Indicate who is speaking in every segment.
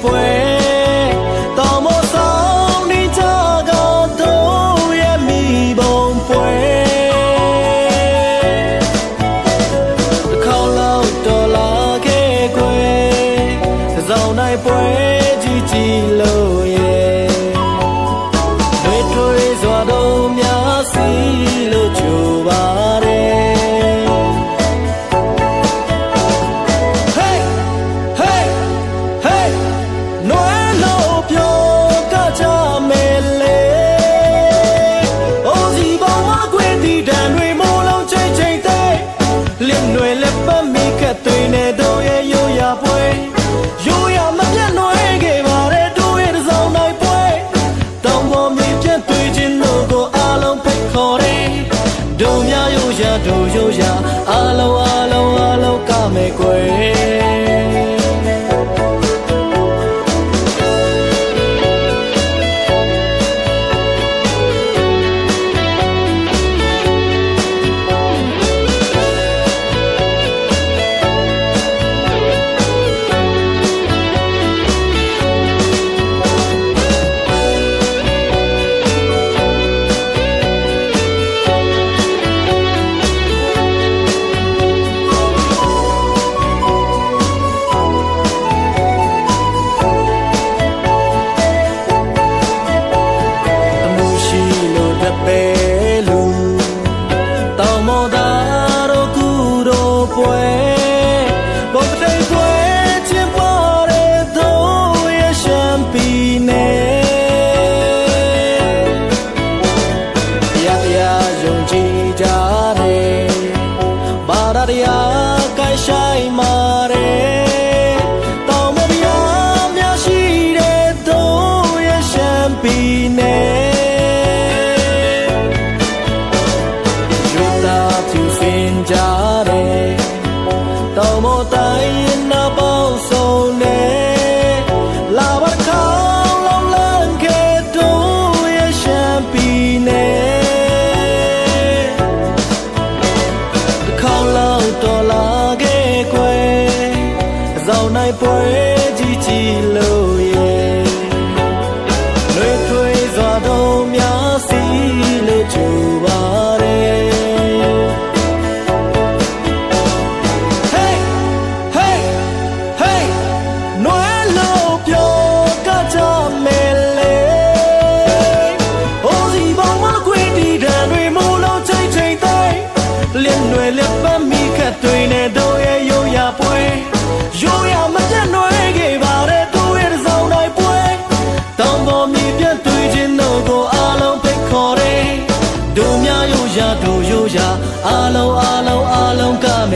Speaker 1: Fue Maria နိုင်ပွဲကြီးကြီးလို့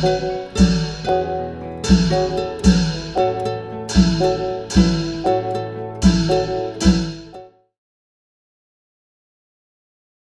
Speaker 2: Thank you.